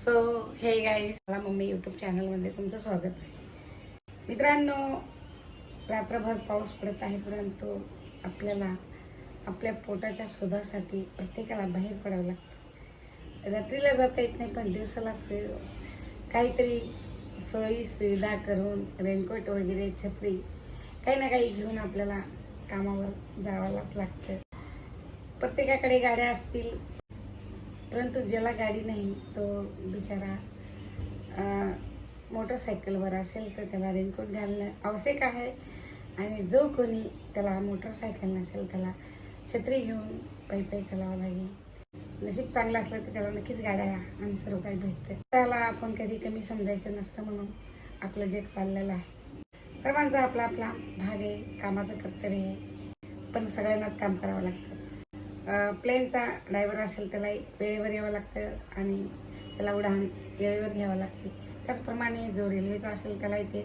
So hey guys मला mummy YouTube चॅनलमध्ये तुमचं स्वागत आहे. मित्रांनो रात्रभर पाऊस पडत आहे परंतु आपल्याला आपल्या पोटाच्या शोधासाठी प्रत्येकाला बाहेर पडावं लागतं. रात्रीला जाता येत नाही पण दिवसाला सोय काहीतरी सोयी सुविधा करून रेनकोट वगैरे छत्री काही ना काही घेऊन आपल्याला कामावर जावालाच लागतं. प्रत्येकाकडे गाड्या असतील परंतु ज्याला गाडी नाही तो बिचारा मोटरसायकलवर असेल तर त्याला रेनकोट घालणं आवश्यक आहे. आणि जो कोणी त्याला मोटरसायकल नसेल त्याला छत्री घेऊन पायी पायी चालावं लागेल. नशीब चांगलं असलं तर त्याला नक्कीच गाड्या आणि सर्व काही भेटतं. त्याला आपण कधी कमी समजायचं नसतं म्हणून आपलं जग चाललेलं आहे. सर्वांचा आपला आपला भाग आहे कामाचं कर्तव्य आहे. पण सगळ्यांनाच काम करावं लागतं. प्लेनचा ड्रायव्हर असेल त्याला वेळेवर यावं लागतं आणि त्याला उडान वेळेवर घ्यावं लागते. त्याचप्रमाणे जो रेल्वेचा असेल त्याला इथे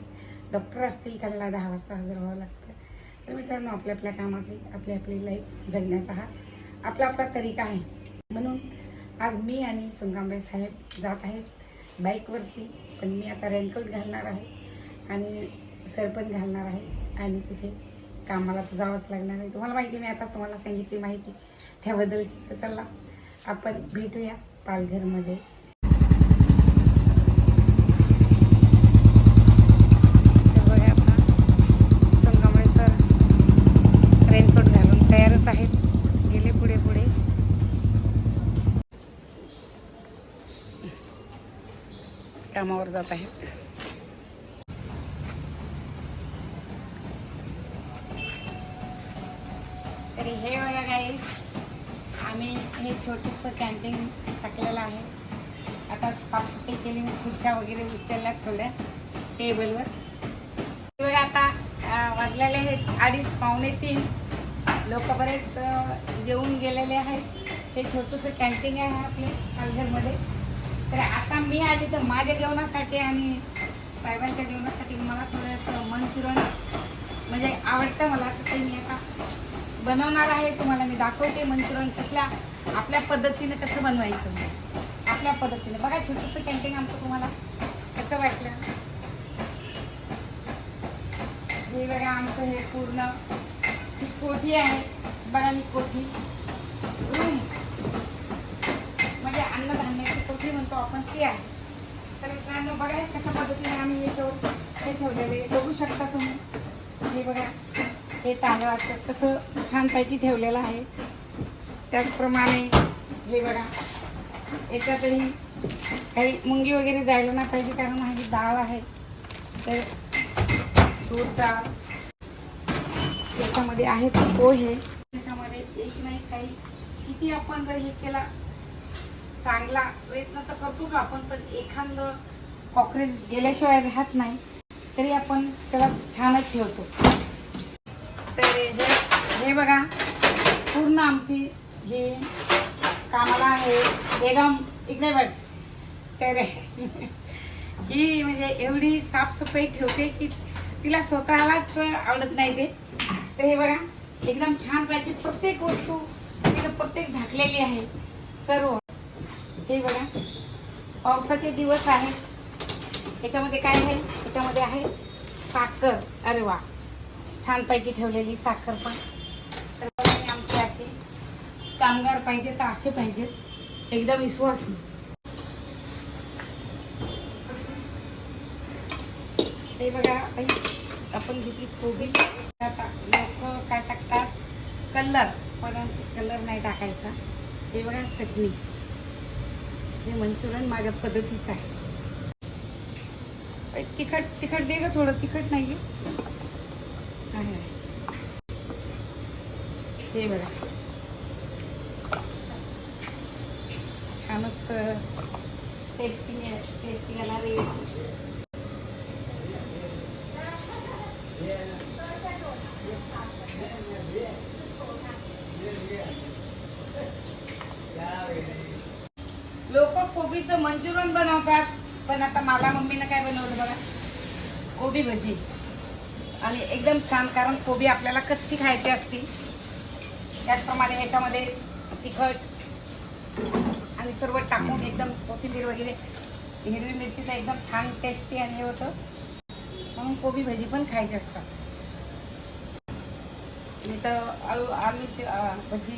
डॉक्टर असतील त्यांना दहा वाजता हजर व्हावं लागतं. तर मित्रांनो आपल्या आपल्या कामाची आपली आपली लाईफ जगण्याचा हा आपला आपला तरीका आहे. म्हणून आज मी आणि सुंगांबे साहेब जात आहेत बाईकवरती पण मी आता रेनकोट घालणार आहे आणि सरपण घालणार आहे आणि तिथे कामाला तर जावंच लागणार आहे. तुम्हाला माहिती मी आता तुम्हाला सांगितली माहिती. त्याबद्दलची तर चला. आपण भेटूया पालघरमध्ये. कामावर जात आहेत. हे छोटंसं कॅन्टीन टाकलेलं आहे. आता साफसफाई केली मी खुर्च्या वगैरे उचलल्या थोड्या टेबलवर बघा आता वाजलेले आहेत अडीच पावणे तीन. लोक बरेच जेवून गेलेले आहेत. हे छोटंसं कॅन्टीन आहे आपले पालघरमध्ये. तर आता मी आली तर माझ्या जेवणासाठी आणि साहेबांच्या जेवणासाठी मला थोडंसं मंचुरन म्हणजे आवडतं मला. तर ते मी आता बनवणार आहे तुम्हाला मी दाखवते मंचुरियन कसल्या आपल्या पद्धतीने कसं बनवायचं. आपल्या पद्धतीने. बघा छोटंसं कॅन्टीन आमचं तुम्हाला कसं वाटलं. हे बघा आमचं हे पूर्ण ही कोठी आहे. बघा ही कोठी. रूम. म्हणजे अन्नधान्याची कोठी म्हणतो आपण ती आहे. तर मित्रांनो बघा कशा पद्धतीने आम्ही याच्यावर हे ठेवलेले आहे. बघू शकता तुम्ही. हे बघा. हे तांदळाचं कसं छानपैकी ठेवलेलं आहे. त्याचप्रमाणे हे बघा याच्यातही काही मुंगी वगैरे जायला नाही पाहिजे कारण माझी डाळ आहे. तर दूध डाळ त्याच्यामध्ये आहेत पोहे. त्याच्यामध्ये एक नाही काही किती आपण जर हे केला चांगला प्रयत्न तर करतोच आपण पण एखादं कॉक्रेज गेल्याशिवाय राहत नाही. तरी आपण त्याला छानच ठेवतो. हे बघा पूर्ण आमची ही कामाला आहे. बेगम इकडे बघ. तर ही म्हणजे एवढी साफसफाई ठेवते की तिला स्वतःलाच आवडत नाही ते. तर हे बघा एकदम छान पाहिजे प्रत्येक वस्तू तिला प्रत्येक झाकलेली आहे. सर्व. हे बघा पावसाचे दिवस आहेत. याच्यामध्ये काय आहे? याच्यामध्ये आहे साखर. अरे वा. छानपैकी ठेवलेली साखर पण तर बघा ही आमची अशी कामगार पाहिजे तर असे पाहिजेत एकदम विश्वास ते बघा आई आपण घेतली कोबी लोक काय टाकतात? कलर. पण कलर नाही टाकायचा. हे बघा चटणी. हे मंचुरियन माझ्या पद्धतीचं आहे. तिखट तिखट दे ग थोडं. तिखट नाही आहे. आहे. हे बघा. छानच टेस्टी टेस्टी येणार लोक कोबीचं मंचुरियन बनवतात पण आता मला मम्मीनं काय बनवलं बघा? कोबी भजी. आणि एकदम छान कारण कोबी आपल्याला कच्ची खायची असती. त्याचप्रमाणे याच्यामध्ये तिखट आणि सर्व टाकून एकदम कोथिंबीर वगैरे हिरवी मिरची तर एकदम छान टेस्टी आणि हे होतं. म्हणून कोबी भजी पण खायची असतात. मी तर आलू आलूची भजी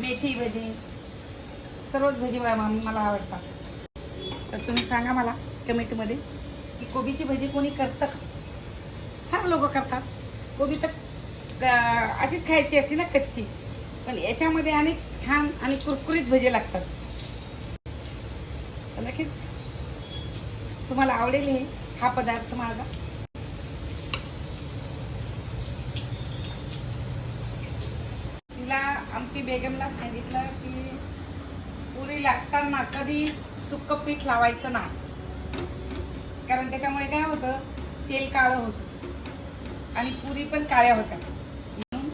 मेथी भजी सर्वच भजी मला आवडतात. तर तुम्ही सांगा मला कमेंटमध्ये की कोबीची भजी कोणी करतं फार लोक करतात. कोबी तर अशीच खायची असते ना कच्ची. पण याच्यामध्ये अनेक छान आणि कुरकुरीत भजे लागतात. तर नक्कीच तुम्हाला आवडेल हे हा पदार्थ माझा. तिला आमची बेगमला सांगितलं की पुरी लागताना कधी सुक्क पीठ लावायचं नाही. कारण त्याच्यामुळे काय होतं तेल काळं होतं आणि पुरी पण काळ्या होत्या. म्हणून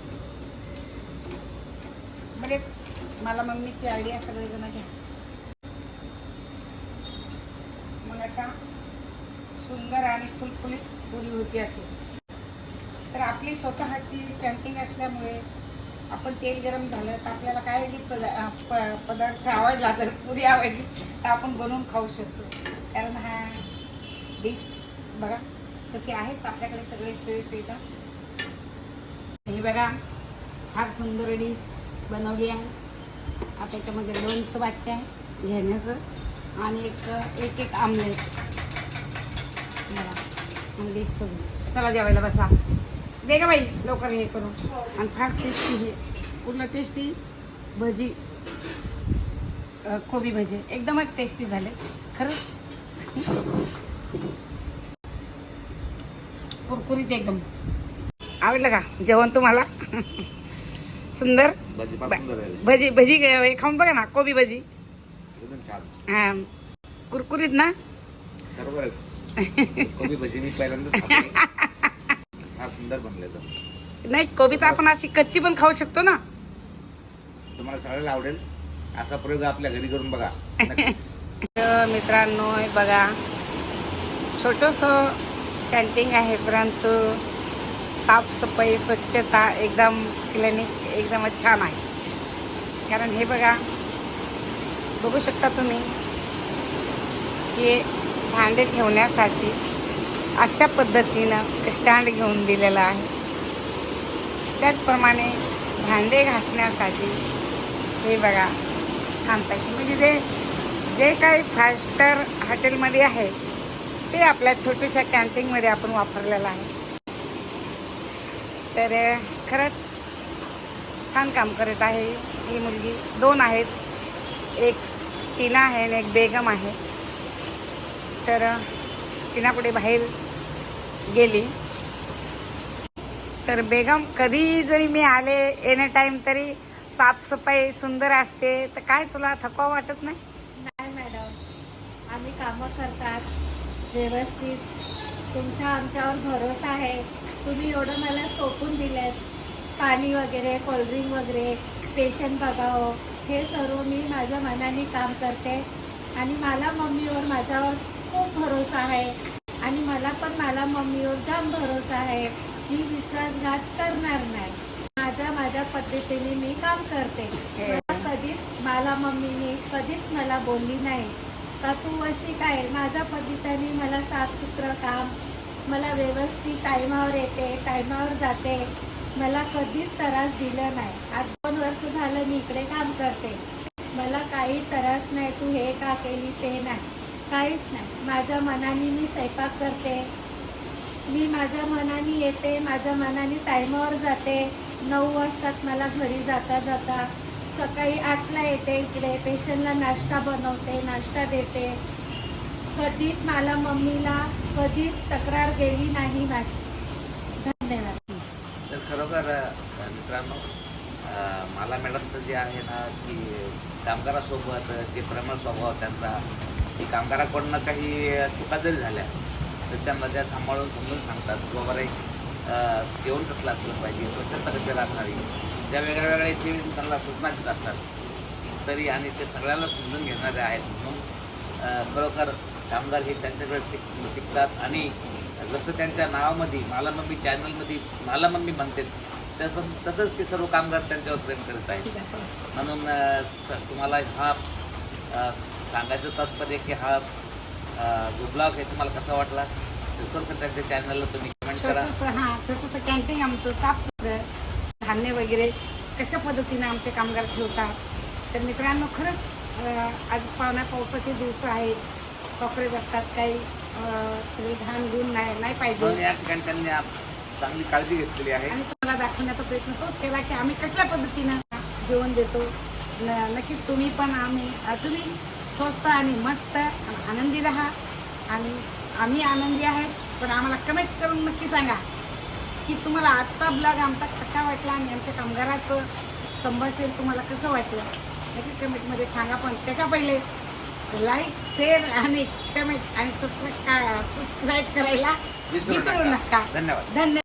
बरेच मला मम्मीची आयडिया सगळेजण घ्या मग अशा सुंदर आणि फुलफुलीत पुरी होती असे तर आपली स्वतःची कॅम्पिंग असल्यामुळे आपण तेल गरम झालं तर आपल्याला काय पदा प- पदार्थ आवडला तर पुरी आवडली तर आपण बनवून खाऊ शकतो. कारण हा डिश बघा तशी आहेच आपल्याकडे सगळे सोयीसुविधा हे बघा फार सुंदर डिश बनवली आहे. आता याच्यामध्ये लोणचं वाटते आहे घेण्याचं आणि एक एक एक आमलेट. सजली चला जेवायला बसा. दे का बाई लवकर हे करून. आणि फार टेस्टी हे. पूर्ण टेस्टी भजी. कोबी भजी. एकदमच टेस्टी झाले. खरंच? कुरकुरीत एकदम. आवडलं का? जेवण तुम्हाला? सुंदर? भाजी भजी भजी हे खाऊन बघा ना कोबी भजी. हा. कुरकुरीत ना? कोबी भजी मी पहिल्यांदाच सुंदर नाही कोबी तर आपण अशी कच्ची पण खाऊ शकतो ना. तुम्हाला सगळ्याला आवडेल. असा प्रयोग आपल्या घरी करून बघा. नक्की. तर मित्रांनो हे बघा. छोटस कॅन्टीन आहे परंतु साफसफाई स्वच्छता एकदम क्लिनिक एकदमच छान आहे. कारण हे बघा बघू शकता तुम्ही हे भांडे ठेवण्यासाठी अशा पद्धतीनं स्टँड घेऊन दिलेलं आहे. त्याचप्रमाणे भांडे घासण्यासाठी हे बघा छानपैकी म्हणजे जे जे काही फाय स्टार हॉटेलमध्ये आहे ते आपल्या छोट्याशा कॅन्टीनमध्ये आपण वापरलेलं आहे. तर खरंच छान काम करत आहे ही मुलगी. दोन आहेत. एक टीना आहे आणि एक बेगम आहे. तर अ, कुठे बाहेर गेली. तर बेगम कधी जरी मी आले एनी टाईम तरी साफसफाई सुंदर असते. तर काय तुला थकवा वाटत नाही? नाही मॅडम आम्ही कामं करतात. व्यवस्थित. तुमचा आमच्यावर भरोसा आहे. तुम्ही एवढं मला सोपून दिलेत. पाणी वगैरे कोल्ड्रिंक वगैरे पेशंट बघावं. हे सर्व मी माझ्या मनाने काम करते. आणि मला मम्मीवर माझ्यावर खूप भरोसा आहे. आणि मला पण मला मम्मीवर जाम भरोसा आहे. मी विश्वासघात करणार नाही. माझ्या माझ्या पद्धतीने मी काम करते. मला कधीच मला मम्मीने कधीच मला बोलली नाही. का तू अशी काय? माझ्या पद्धतीने मला साफसुथरं काम मला व्यवस्थित टायमावर येते टायमावर जाते. मला कधीच त्रास दिला नाही. आज दोन वर्ष झालं मी इकडे काम करते. मला काही त्रास नाही. तू हे का केली ते नाही. काहीच नाही. माझ्या मनाने मी स्वयंपाक करते. मी माझ्या मनाने येते माझ्या मनाने टायमावर जाते. नऊ वाजतात मला घरी जाता जाता. सकाळी आठला येते इकडे पेशंटला नाश्ता बनवते नाश्ता देते. कधीच मला मम्मीला कधीच तक्रार गेली नाही माझी. धन्यवाद. तर खरोखर मित्रांनो मला मॅडमचं जे आहे ना की कामगारासोबत जे प्रेमळ स्वभाव त्यांचा की कामगाराकडनं काही चुका जरी झाल्या तर त्यांना त्या सांभाळून समजून सांगतात की बाबा रे जेवण कसलं असलं पाहिजे स्वच्छता कशी राखणारी? त्या वेगळ्या वेगळ्या इथे त्यांना सूचना देत असतात तरी आणि ते सगळ्याला समजून घेणारे आहेत. म्हणून खरोखर कामगार हे त्यांच्याकडे टिक टिकतात आणि जसं त्यांच्या नावामध्ये मला मम्मी चॅनलमध्ये मला मम्मी म्हणते तसंच तसंच ते सर्व कामगार त्यांच्यावर प्रेम करत आहेत. म्हणून तुम्हाला हा सांगायचं तात्पर्य की हा जो ब्लॉग आहे तुम्हाला कसा वाटला? तर चॅनलला तुम्ही कमेंट करा. हां छोटंसं कॅन्टीन आमचं साफसुथरं धान्य वगैरे कशा पद्धतीने आमचे कामगार ठेवतात? तर मित्रांनो खरंच आज पावण्या पावसाचे दिवस आहेत. कॉकरेज असतात काही सगळे घाण गुण नाही नाही पाहिजे. या ठिकाणी त्यांनी चांगली काळजी घेतलेली आहे. आणि तुम्हाला दाखवण्याचा प्रयत्न तोच केला की आम्ही कसल्या पद्धतीनं जेवण देतो. न- नक्कीच तुम्ही पण आम्ही तुम्ही स्वस्त आणि मस्त आणि आनंदी राहा. आणि आम्ही आनंदी आहेत. पण आम्हाला कमेंट करून नक्की सांगा की तुम्हाला आजचा ब्लॉग आमचा कसा वाटला आणि आमच्या कामगाराचं संभाषण तुम्हाला कसं वाटलं? नक्की कमेंटमध्ये सांगा. पण त्याच्या पहिले लाईक शेअर आणि कमेंट आणि सबस्क्राईब सबस्क्राईब करायला विसरू नका. धन्यवाद. धन्यवाद